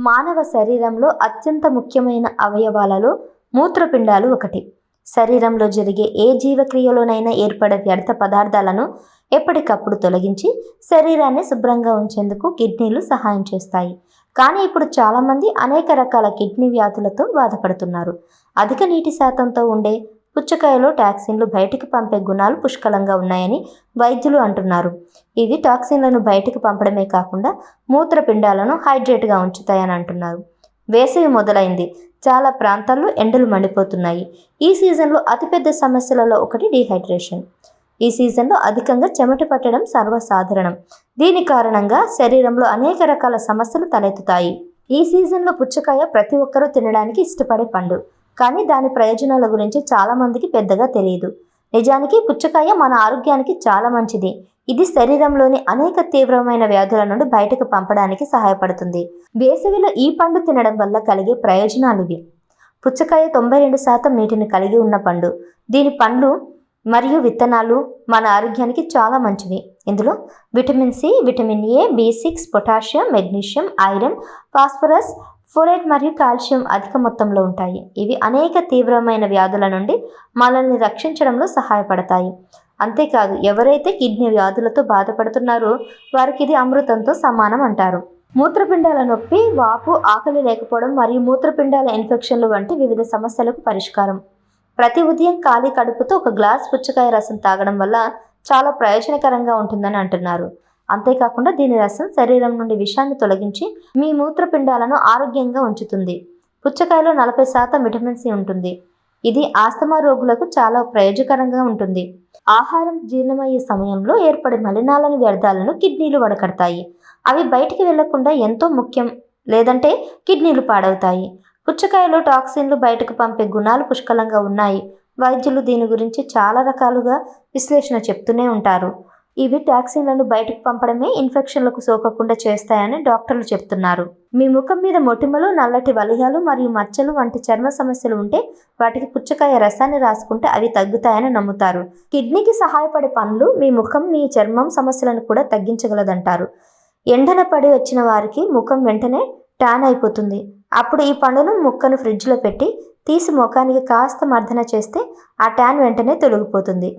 మానవ శరీరంలో అత్యంత ముఖ్యమైన అవయవాలలో మూత్రపిండాలు ఒకటి. శరీరంలో జరిగే ఏ జీవక్రియలోనైనా ఏర్పడే వ్యర్థ పదార్థాలను ఎప్పటికప్పుడు తొలగించి శరీరాన్ని శుభ్రంగా ఉంచేందుకు కిడ్నీలు సహాయం చేస్తాయి. కానీ ఇప్పుడు చాలామంది అనేక రకాల కిడ్నీ వ్యాధులతో బాధపడుతున్నారు. అధిక నీటి శాతంతో ఉండే పుచ్చకాయలో టాక్సిన్లు బయటికి పంపే గుణాలు పుష్కలంగా ఉన్నాయని వైద్యులు అంటున్నారు. ఇవి టాక్సిన్లను బయటికి పంపడమే కాకుండా మూత్రపిండాలను హైడ్రేట్గా ఉంచుతాయని అంటున్నారు. వేసవి మొదలైంది. చాలా ప్రాంతాల్లో ఎండలు మండిపోతున్నాయి. ఈ సీజన్లో అతిపెద్ద సమస్యలలో ఒకటి డీహైడ్రేషన్. ఈ సీజన్లో అధికంగా చెమట పట్టడం సర్వసాధారణం. దీని కారణంగా శరీరంలో అనేక రకాల సమస్యలు తలెత్తుతాయి. ఈ సీజన్లో పుచ్చకాయ ప్రతి ఒక్కరూ తినడానికి ఇష్టపడే పండు. కానీ దాని ప్రయోజనాల గురించి చాలామందికి పెద్దగా తెలియదు నిజానికి పుచ్చకాయ మన ఆరోగ్యానికి చాలా మంచిది. ఇది శరీరంలోని అనేక తీవ్రమైన వ్యాధుల నుండి బయటకు పంపడానికి సహాయపడుతుంది. వేసవిలో ఈ పండు తినడం వల్ల కలిగే ప్రయోజనాలు ఇవి. పుచ్చకాయ తొంభై రెండు శాతం నీటిని కలిగి ఉన్న పండు. దీని పండ్లు మరియు విత్తనాలు మన ఆరోగ్యానికి చాలా మంచివి. ఇందులో vitamin C vitamin A B six potassium magnesium iron phosphorus folate మరియు కాల్షియం అధిక మొత్తంలో ఉంటాయి. ఇవి అనేక తీవ్రమైన వ్యాధుల నుండి మనల్ని రక్షించడంలో సహాయపడతాయి. అంతేకాదు ఎవరైతే కిడ్నీ వ్యాధులతో బాధపడుతున్నారో వారికి ఇది అమృతంతో సమానం అంటారు. మూత్రపిండాల నొప్పి వాపు ఆకలి లేకపోవడం మరియు మూత్రపిండాల ఇన్ఫెక్షన్లు వంటి వివిధ సమస్యలకు పరిష్కారం. ప్రతి ఉదయం ఖాళీ కడుపుతో ఒక గ్లాస్ పుచ్చకాయ రసం తాగడం వల్ల చాలా ప్రయోజనకరంగా ఉంటుందని అంటున్నారు. అంతేకాకుండా దీని రసం శరీరం నుండి విషాన్ని తొలగించి మీ మూత్రపిండాలను ఆరోగ్యంగా ఉంచుతుంది. పుచ్చకాయలో నలభై శాతం విటమిన్ సి ఉంటుంది. ఇది ఆస్తమా రోగులకు చాలా ప్రయోజకరంగా ఉంటుంది. ఆహారం జీర్ణమయ్యే సమయంలో ఏర్పడే మలినాలను వ్యర్థాలను కిడ్నీలు వడకడతాయి. అవి బయటికి వెళ్ళకుండా ఎంతో ముఖ్యం లేదంటే కిడ్నీలు పాడవుతాయి. పుచ్చకాయలో టాక్సిన్లు బయటకు పంపే గుణాలు పుష్కలంగా ఉన్నాయి. వైద్యులు దీని గురించి చాలా రకాలుగా విశ్లేషణ చెప్తూనే ఉంటారు. ఇవి టాక్సిన్లను బయటకు పంపడమే ఇన్ఫెక్షన్లకు సోకకుండా చేస్తాయని డాక్టర్లు చెప్తున్నారు. మీ ముఖం మీద మొటిమలు నల్లటి వలయాలు మరియు మచ్చలు వంటి చర్మ సమస్యలు ఉంటే వాటికి పుచ్చకాయ రసాన్ని రాసుకుంటే అవి తగ్గుతాయని నమ్ముతారు. కిడ్నీకి సహాయపడే పనులు మీ ముఖం మీ చర్మం సమస్యలను కూడా తగ్గించగలదంటారు. ఎండన పడి వచ్చిన వారికి ముఖం వెంటనే ట్యాన్ అయిపోతుంది. అప్పుడు ఈ పండును ముక్కను ఫ్రిడ్జ్లో పెట్టి తీసి ముఖానికి కాస్త మర్దన చేస్తే ఆ ట్యాన్ వెంటనే తొలగిపోతుంది.